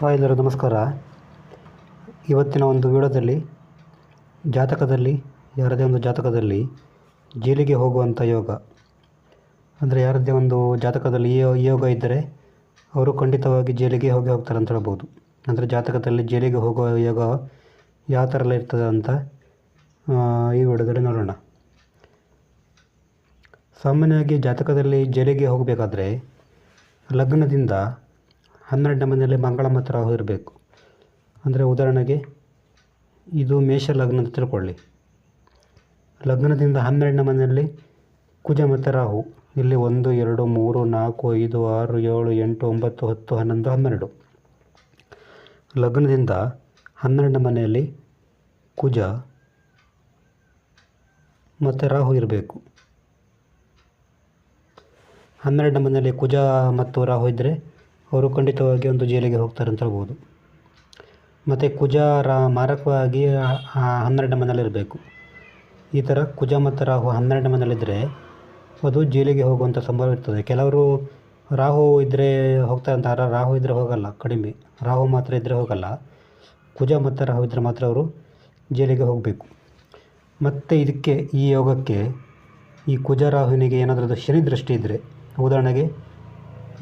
Hi ಎಲ್ಲರೂ ನಮಸ್ಕಾರ. ಇವತ್ತಿನ ಒಂದು ವಿಡಿಯೋದಲ್ಲಿ, ಜಾತಕದಲ್ಲಿ, ಯಾರದೇ ಒಂದು ಜಾತಕದಲ್ಲಿ ಜೈಲಿಗೆ ಹೋಗುವಂಥ ಯೋಗ. ಅಂದರೆ ಯಾರದೇ ಒಂದು ಜಾತಕದಲ್ಲಿ ಯೋಗ ಇದ್ದರೆ ಅವರು ಖಂಡಿತವಾಗಿ ಜೈಲಿಗೆ ಹೋಗಿ ಹೋಗ್ತಾರೆ ಅಂತ ಹೇಳ್ಬೋದು. ಅಂದರೆ ಜಾತಕದಲ್ಲಿ ಜೈಲಿಗೆ ಹೋಗುವ ಯೋಗ ಯಾವ ಥರ ಎಲ್ಲ ಇರ್ತದೆ ಅಂತ ಈ ವಿಡಿಯೋದಲ್ಲಿ ನೋಡೋಣ. ಸಾಮಾನ್ಯವಾಗಿ ಜಾತಕದಲ್ಲಿ ಜೈಲಿಗೆ ಹೋಗಬೇಕಾದ್ರೆ ಲಗ್ನದಿಂದ ಹನ್ನೆರಡನೇ ಮನೆಯಲ್ಲಿ ಮಂಗಳ ಮತ್ತು ರಾಹು ಇರಬೇಕು. ಅಂದರೆ ಉದಾಹರಣೆಗೆ ಇದು ಮೇಷ ಲಗ್ನ ಅಂತ ತಿಳ್ಕೊಳ್ಳಿ. ಲಗ್ನದಿಂದ ಹನ್ನೆರಡನೇ ಮನೆಯಲ್ಲಿ ಕುಜ ಮತ್ತು ರಾಹು. ಇಲ್ಲಿ ಒಂದು, ಎರಡು, ಮೂರು, ನಾಲ್ಕು, ಐದು, ಆರು, ಏಳು, ಎಂಟು, ಒಂಬತ್ತು, ಹತ್ತು, ಹನ್ನೊಂದು, ಹನ್ನೆರಡು. ಲಗ್ನದಿಂದ ಹನ್ನೆರಡನೇ ಮನೆಯಲ್ಲಿ ಕುಜ ಮತ್ತು ರಾಹು ಇರಬೇಕು. ಹನ್ನೆರಡನೇ ಮನೆಯಲ್ಲಿ ಕುಜ ಮತ್ತು ರಾಹು ಇದ್ದರೆ ಅವರು ಖಂಡಿತವಾಗಿ ಒಂದು ಜೈಲಿಗೆ ಹೋಗ್ತಾರೆ ಅಂತ ಹೇಳ್ಬೋದು. ಮತ್ತು ಕುಜ ರಾ, ಮಾರಕವಾಗಿ ಆ- ಮನೆಯಲ್ಲಿರಬೇಕು ಈ ಥರ ಕುಜ ಮತ್ತು ರಾಹು ಹನ್ನೆರಡನೇ ಮನೆಯಲ್ಲಿದ್ದರೆ ಅದು ಜೈಲಿಗೆ ಹೋಗುವಂಥ ಸಂಭವ ಇರ್ತದೆ. ಕೆಲವರು ರಾಹು ಇದ್ದರೆ ಹೋಗ್ತಾರೆ ಅಂತಾರೆ ರಾಹು ಇದ್ದರೆ ಹೋಗಲ್ಲ, ಕಡಿಮೆ. ರಾಹು ಮಾತ್ರ ಇದ್ದರೆ ಹೋಗಲ್ಲ. ಕುಜ ಮತ್ತು ರಾಹು ಇದ್ದರೆ ಮಾತ್ರ ಅವರು ಜೈಲಿಗೆ ಹೋಗಬೇಕು. ಮತ್ತು ಇದಕ್ಕೆ, ಈ ಯೋಗಕ್ಕೆ ಈ ಕುಜ ರಾಹುವಿನಿಗೆ ಏನಾದರೂ ಶನಿ ದೃಷ್ಟಿ ಇದ್ದರೆ ಉದಾಹರಣೆಗೆ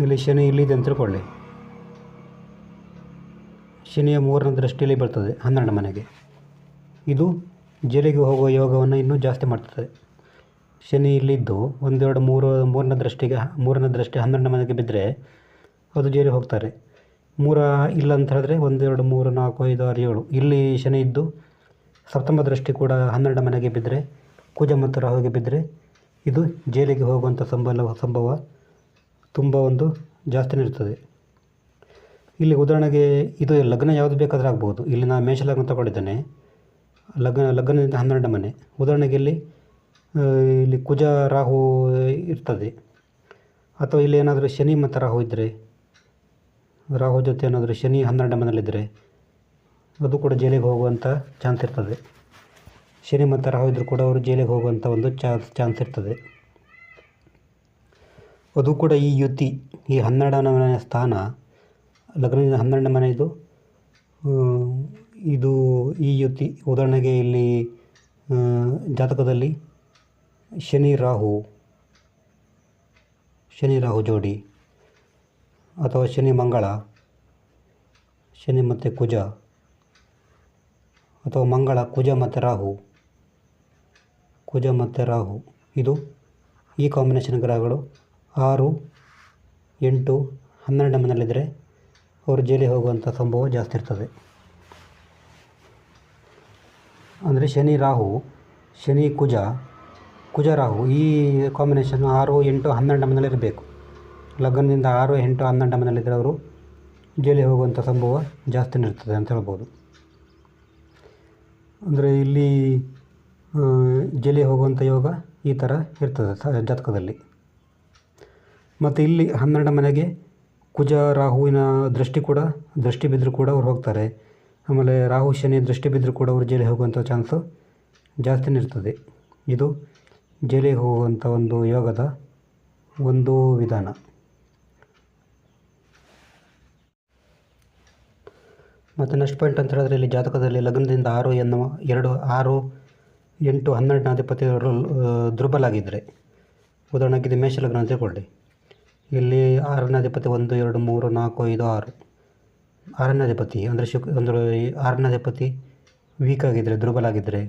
ಇಲ್ಲಿ ಶನಿ ಇಲ್ಲಿದೆ ಅಂತ ತಿಳ್ಕೊಳ್ಳಿ. ಶನಿಯ ಮೂರನೇ ದೃಷ್ಟಿಯಲ್ಲಿ ಬರ್ತದೆ, ಹನ್ನೆರಡು ಮನೆಗೆ. ಇದು ಜೈಲಿಗೆ ಹೋಗುವ ಯೋಗವನ್ನು ಇನ್ನೂ ಜಾಸ್ತಿ ಮಾಡ್ತದೆ. ಶನಿ ಇಲ್ಲಿದ್ದು ಒಂದೆರಡು ಮೂರು, ಮೂರನೇ ದೃಷ್ಟಿಗೆ, ಮೂರನೇ ದೃಷ್ಟಿ ಹನ್ನೆರಡು ಮನೆಗೆ ಬಿದ್ದರೆ ಅದು ಜೇಲಿಗೆ ಹೋಗ್ತಾರೆ. ಮೂರ ಇಲ್ಲ ಅಂತ ಹೇಳಿದ್ರೆ ಒಂದೆರಡು, ಮೂರು, ನಾಲ್ಕು, ಐದು, ಆರು, ಏಳು. ಇಲ್ಲಿ ಶನಿ ಇದ್ದು ಸಪ್ತಮ ದೃಷ್ಟಿ ಕೂಡ ಹನ್ನೆರಡು ಮನೆಗೆ ಬಿದ್ದರೆ ಕುಜ ಮತ್ತು ರಾಹುಗೆ ಬಿದ್ದರೆ ಇದು ಜೇಲಿಗೆ ಹೋಗುವಂಥ ಸಂಬಲ, ಸಂಭವ ತುಂಬ ಒಂದು ಜಾಸ್ತಿ ಇರ್ತದೆ ಇಲ್ಲಿ ಉದಾಹರಣೆಗೆ ಇದು ಲಗ್ನ ಯಾವುದು ಬೇಕಾದರೂ ಆಗ್ಬೋದು. ಇಲ್ಲಿ ನಾನು ಮೇಷ ಲಗ್ನ ತಗೊಂಡಿದ್ದೇನೆ. ಲಗ್ನ, ಲಗ್ನದಿಂದ ಹನ್ನೆರಡು ಮನೆ. ಉದಾಹರಣೆಗೆ ಇಲ್ಲಿ ಇಲ್ಲಿ ಕುಜ ರಾಹು ಇರ್ತದೆ. ಅಥವಾ ಇಲ್ಲಿ ಏನಾದರೂ ಶನಿ ಮತ್ತು ರಾಹು ಇದ್ದರೆ ರಾಹು ಜೊತೆ ಏನಾದರೂ ಶನಿ ಹನ್ನೆರಡು ಮನೆಯಲ್ಲಿದ್ದರೆ ಅದು ಕೂಡ ಜೈಲಿಗೆ ಹೋಗುವಂಥ ಚಾನ್ಸ್ ಇರ್ತದೆ. ಶನಿ ಮತ್ತು ರಾಹು ಇದ್ದರೂ ಕೂಡ ಅವರು ಜೈಲಿಗೆ ಹೋಗುವಂಥ ಒಂದು ಚಾನ್ಸ್ ಚಾನ್ಸ್ ಇರ್ತದೆ. ಅದು ಕೂಡ ಈ ಯುತಿ, ಈ ಹನ್ನೆರಡನೇ ಮನೆಯ ಸ್ಥಾನ, ಲಗ್ನದಿಂದ ಹನ್ನೆರಡನೇ ಮನೆ ಇದು ಇದು ಈ ಯುತಿ, ಉದಾಹರಣೆಗೆ ಇಲ್ಲಿ ಜಾತಕದಲ್ಲಿ ಶನಿ ರಾಹು ಶನಿ ರಾಹು ಜೋಡಿ ಅಥವಾ ಶನಿ ಮಂಗಳ, ಶನಿ ಮತ್ತು ಕುಜ ಅಥವಾ ಮಂಗಳ, ಕುಜ ಮತ್ತು ರಾಹು, ಕುಜ ಮತ್ತು ರಾಹು. ಇದು ಈ ಕಾಂಬಿನೇಷನ್ ಗ್ರಹಗಳು. ಆರು, ಎಂಟು, ಹನ್ನೆರಡು ಮನೆಯಲ್ಲಿದ್ದರೆ ಅವರು ಜೈಲಿಗೆ ಹೋಗುವಂಥ ಸಂಭವ ಜಾಸ್ತಿ ಇರ್ತದೆ. ಅಂದರೆ ಶನಿ, ರಾಹು, ಶನಿ, ಕುಜ ಕುಜ, ರಾಹು ಈ ಕಾಂಬಿನೇಷನ್ ಆರು, ಎಂಟು, ಹನ್ನೆರಡು ಮನೇಲಿ ಇರಬೇಕು. ಲಗ್ನದಿಂದ ಆರು, ಎಂಟು, ಹನ್ನೆರಡು ಮನೆಯಲ್ಲಿದ್ದರೆ ಅವರು ಜೈಲಿಗೆ ಹೋಗುವಂಥ ಸಂಭವ ಜಾಸ್ತಿ ಇರ್ತದೆ ಅಂತ ಹೇಳ್ಬೋದು. ಅಂದರೆ ಇಲ್ಲಿ ಜೈಲಿಗೆ ಹೋಗುವಂಥ ಯೋಗ ಈ ಥರ ಇರ್ತದೆ ಜಾತಕದಲ್ಲಿ. ಮತ್ತು ಇಲ್ಲಿ ಹನ್ನೆರಡು ಮನೆಗೆ ಕುಜ ರಾಹುವಿನ ದೃಷ್ಟಿ ಕೂಡ ದೃಷ್ಟಿ ಬಿದ್ದರೂ ಕೂಡ ಅವ್ರು ಹೋಗ್ತಾರೆ. ಆಮೇಲೆ ರಾಹು ಶನಿ ದೃಷ್ಟಿ ಬಿದ್ದರೂ ಕೂಡ ಅವರು ಜೈಲಿಗೆ ಹೋಗುವಂಥ ಚಾನ್ಸು ಜಾಸ್ತಿನೇ ಇರ್ತದೆ. ಇದು ಜೈಲಿಗೆ ಹೋಗುವಂಥ ಒಂದು ಯೋಗದ ಒಂದು ವಿಧಾನ. ಮತ್ತು ನೆಕ್ಸ್ಟ್ ಪಾಯಿಂಟ್ ಅಂತ ಹೇಳಿದ್ರೆ ಇಲ್ಲಿ ಜಾತಕದಲ್ಲಿ ಲಗ್ನದಿಂದ ಆರು ಎನ್ನುವ ಎರಡು ಆರು ಎಂಟು ಹನ್ನೆರಡನೇ ಅಧಿಪತಿಯವರು ಆ, ದುರ್ಬಲ ಆಗಿದ್ದರೆ ಉದಾಹರಣೆಗೆ ಮೇಷ ಲಗ್ನ ಅಂತ ತಿಳ್ಕೊಳ್ಳಿ. ಇಲ್ಲಿ ಆರನೇ ಅಧಿಪತಿ ಒಂದು, ಎರಡು, ಮೂರು, ನಾಲ್ಕು, ಐದು, ಆರು. ಆರನೇ ಅಧಿಪತಿ ಅಂದರೆ ಶುಕ್ ಅಂದರೆ ಆರನೇ ಅಧಿಪತಿ ವೀಕ್ ಆಗಿದ್ದರೆ ದುರ್ಬಲ ಆಗಿದ್ದರೆ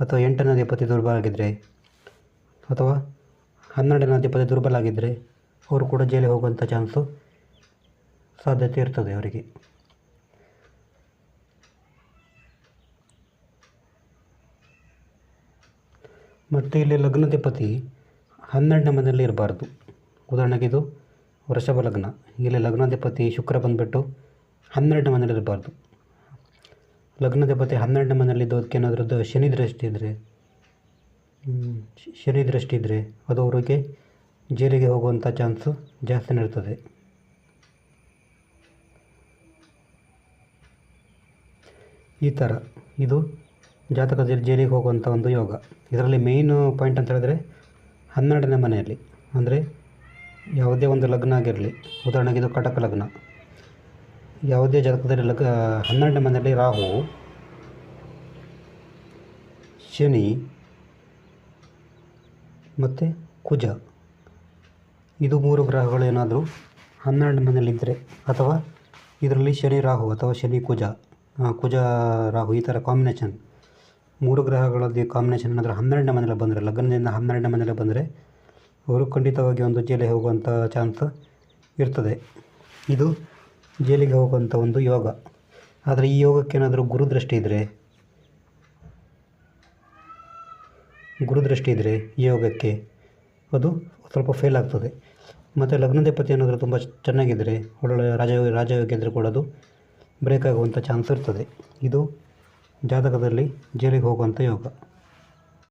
ಅಥವಾ ಎಂಟನೇ ಅಧಿಪತಿ ದುರ್ಬಲ ಆಗಿದ್ದರೆ ಅಥವಾ ಹನ್ನೆರಡನೇ ಅಧಿಪತಿ ದುರ್ಬಲ ಆಗಿದ್ದರೆ ಅವರು ಕೂಡ ಜೈಲಿಗೆ ಹೋಗುವಂಥ ಚಾನ್ಸು ಸಾಧ್ಯತೆ ಇರ್ತದೆ ಅವರಿಗೆ. ಮತ್ತು ಇಲ್ಲಿ ಲಗ್ನಾಧಿಪತಿ ಹನ್ನೆರಡನೇ ಮನೆಯಲ್ಲಿ ಇರಬಾರ್ದು. ಉದಾಹರಣೆಗೆ ಇದು ವೃಷಭ ಲಗ್ನ. ಇಲ್ಲಿ ಲಗ್ನಾಧಿಪತಿ ಶುಕ್ರ ಬಂದುಬಿಟ್ಟು ಹನ್ನೆರಡನೇ ಮನೇಲಿ ಇರಬಾರ್ದು. ಲಗ್ನಾಧಿಪತಿ ಹನ್ನೆರಡನೇ ಮನೇಲಿ ಇದ್ದೋದಕ್ಕೆ ಏನಾದರೂ ಶನಿ ದೃಷ್ಟಿ ಇದ್ದರೆ ಶನಿ ದೃಷ್ಟಿ ಇದ್ದರೆ ಅದು ಅವರಿಗೆ ಜೈಲಿಗೆ ಹೋಗುವಂಥ ಚಾನ್ಸು ಜಾಸ್ತಿ ಇರ್ತದೆ. ಈ ಥರ ಇದು ಜಾತಕದಲ್ಲಿ ಜೈಲಿಗೆ ಹೋಗುವಂಥ ಒಂದು ಯೋಗ. ಇದರಲ್ಲಿ ಮೇಯ್ನು ಪಾಯಿಂಟ್ ಅಂತ ಹೇಳಿದ್ರೆ ಹನ್ನೆರಡನೇ ಮನೆಯಲ್ಲಿ. ಅಂದರೆ ಯಾವುದೇ ಒಂದು ಲಗ್ನ ಆಗಿರಲಿ, ಉದಾಹರಣೆಗೆ ಇದು ಕಟಕ ಲಗ್ನ. ಯಾವುದೇ ಜಾತಕದಲ್ಲಿ ಲಗ್ ಹನ್ನೆರಡನೇ ಮನೆಯಲ್ಲಿ ರಾಹು, ಶನಿ, ಮತ್ತು ಕುಜ. ಇದು ಮೂರು ಗ್ರಹಗಳು ಏನಾದರೂ ಹನ್ನೆರಡು ಮನೆಯಲ್ಲಿದ್ದರೆ ಅಥವಾ ಇದರಲ್ಲಿ ಶನಿ ರಾಹು ಅಥವಾ ಶನಿ ಕುಜ ಕುಜ ರಾಹು, ಈ ಥರ ಕಾಂಬಿನೇಷನ್ ಮೂರು ಗ್ರಹಗಳಲ್ಲಿ ಕಾಂಬಿನೇಷನ್ ಏನಾದರೂ ಹನ್ನೆರಡನೇ ಮನೆಯಲ್ಲಿ ಬಂದರೆ, ಲಗ್ನದಿಂದ ಹನ್ನೆರಡನೇ ಮನೆಯಲ್ಲಿ ಬಂದರೆ ಅವರು ಖಂಡಿತವಾಗಿ ಒಂದು ಜೈಲಿಗೆ ಹೋಗುವಂಥ ಚಾನ್ಸ್ ಇರ್ತದೆ. ಇದು ಜೈಲಿಗೆ ಹೋಗುವಂಥ ಒಂದು ಯೋಗ. ಆದರೆ ಈ ಯೋಗಕ್ಕೇನಾದರೂ ಗುರುದೃಷ್ಟಿ ಇದ್ದರೆ ಗುರುದೃಷ್ಟಿ ಇದ್ದರೆ ಈ ಯೋಗಕ್ಕೆ ಅದು ಸ್ವಲ್ಪ ಫೇಲ್ ಆಗ್ತದೆ. ಮತ್ತು ಲಗ್ನಾಧಿಪತಿ ಏನಾದರೂ ತುಂಬ ಚೆನ್ನಾಗಿದ್ದರೆ ಒಳ್ಳೊಳ್ಳೆ ರಾಜ ರಾಜಯೋಗ ಇದ್ದರೆ ಕೂಡ ಅದು ಬ್ರೇಕ್ ಆಗುವಂಥ ಚಾನ್ಸ್ ಇರ್ತದೆ. ಇದು ಜಾತಕದಲ್ಲಿ ಜೈಲಿಗೆ ಹೋಗುವಂಥ ಯೋಗ.